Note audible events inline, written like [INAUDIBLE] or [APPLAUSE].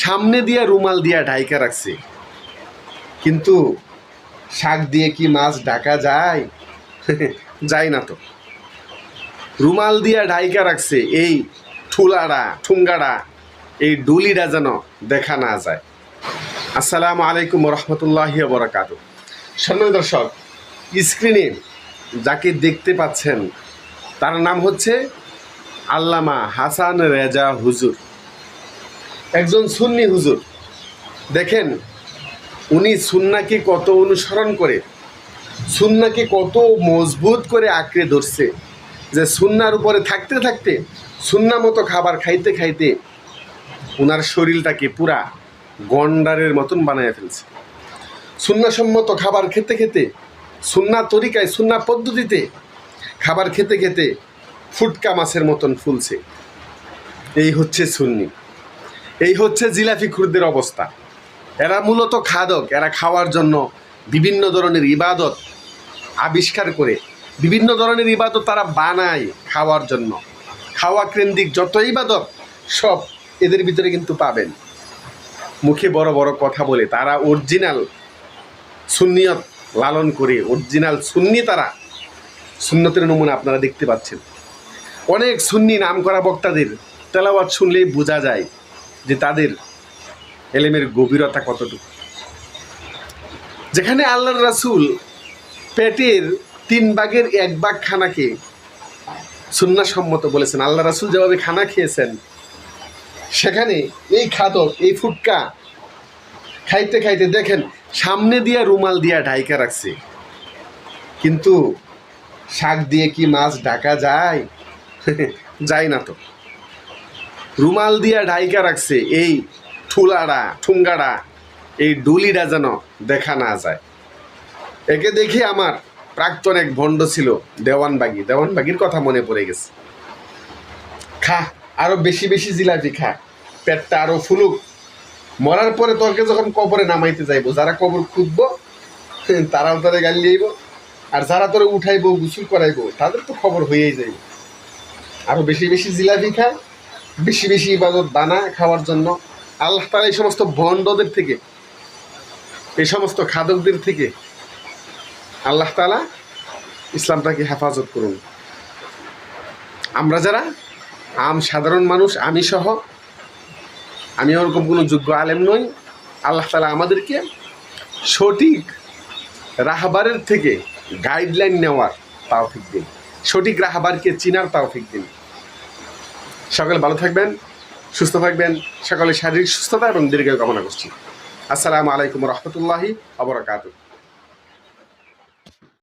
সামনে দিয়ে রুমাল দিয়া ঢাইকা রাখছে। কিন্তু শাক দিয়ে কি মাছ ঢাকা যায়? [LAUGHS] যায় না তো। রুমাল দিয়া ঢাইকা রাখছে, এই ঠুলাড়া, ঠুঙ্গাড়া, এই ডুলিটা যেন দেখা না যায়। আসসালামু আলাইকুম রহমতুল্লাহি বরাকাত সম্মানিত দর্শক, স্ক্রিনে যাকে দেখতে পাচ্ছেন, তার নাম হচ্ছে আল্লামা হাসান রেজা হুজুর। একজন সুন্নি হুজুর। দেখেন, উনি সুন্নাকে কত অনুসরণ করে, সুন্নাকে কত মজবুত করে আঁকড়ে ধরছে যে সুন্নার উপরে থাকতে থাকতে, সুন্না মতো খাবার খাইতে খাইতে ওনার শরীরটাকে পুরা গন্ডারের মতন বানায় ফেলছে। সুন্নাসম্মত খাবার খেতে খেতে, সুন্না তরিকায়, সুন্না পদ্ধতিতে খাবার খেতে খেতে ফুটকা মাছের মতন ফুলছে। এই হচ্ছে সুন্নি। এই হচ্ছে জিলাফি খুরদের অবস্থা। এরা মূলত খাদক, এরা খাওয়ার জন্য বিভিন্ন ধরনের ইবাদত আবিষ্কার করে, বিভিন্ন ধরনের ইবাদত তারা বানায় খাওয়ার জন্য। খাওয়া কেন্দ্রিক যত ইবাদত, সব এদের ভিতরে কিন্তু পাবেন। মুখে বড় বড় কথা বলে তারা অরিজিনাল সুন্নিয়ত লালন করে, অরিজিনাল সুন্নি তারা সুন্নতের নমুনা আপনারা দেখতে পাচ্ছেন। অনেক সুন্নি নাম করা বক্তাদের তেলাওয়াত শুনলেই বোঝা যায় যে তাদের এলেমের গভীরতা কতটুকু? যেখানে আল্লাহর রাসুল পেটের তিন ভাগের এক ভাগ খানাকে সুন্নাসম্মত বলেছেন আল্লাহ রাসুল যেভাবে খানা খেয়েছেন, সেখানে এই খাদক এই ফুটকা খাইতে খাইতে দেখেন সামনে দিয়া রুমাল দিয়া ঢাইকা রাখছে। কিন্তু শাক দিয়ে কি মাছ ঢাকা যায়? [LAUGHS] যায় না তো। রুমাল দিয়া ঢাইকা রাখছে এই ঠুলাড়া, ঠুঙ্গাড়া, এই ডুলিটা যেন দেখা না যায়। একে দেখে আমার প্রাক্তন এক ভণ্ড ছিল, দেওয়ানবাগি। দেওয়ানবাগির কথা মনে পড়ে গেছে। খা, আরও বেশি বেশি জিলাপি খা, পেটটা আরও ফুলুক। মরার পরে তোকে যখন কবরে নামাইতে যাইবো, যারা কবর খুঁজবো তারাও তারে গালি যাইব আর যারা তোরে উঠাইবো, গুসুল করাইবো, তাদের তো খবর হয়েই যাইব। আরও বেশি বেশি জিলাপি খা বেশি বেশি ইবাদত, দানা খাওয়ার জন্য। আল্লাহ তালা এই সমস্ত ভণ্ডদের থেকে, এই সমস্ত খাদকদের থেকে আল্লাহ তালা ইসলামটাকে হেফাজত করুন। আমরা যারা, আম সাধারণ মানুষ, আমি সহ, আমি ওরকম কোনো যোগ্য আলেম নই। আল্লাহ তালা আমাদেরকে সঠিক রাহবারের থেকে গাইডলাইন নেওয়ার তাওফিক দিন। সঠিক রাহবারকে চিনার তাওফিক দিন। সকলে ভালো থাকবেন, সুস্থ থাকবেন, সকলে শারীরিক সুস্থতা এবং দীর্ঘায়ু কামনা করছি। আসসালামু আলাইকুম রহমতুল্লাহি আবরাকাতুহ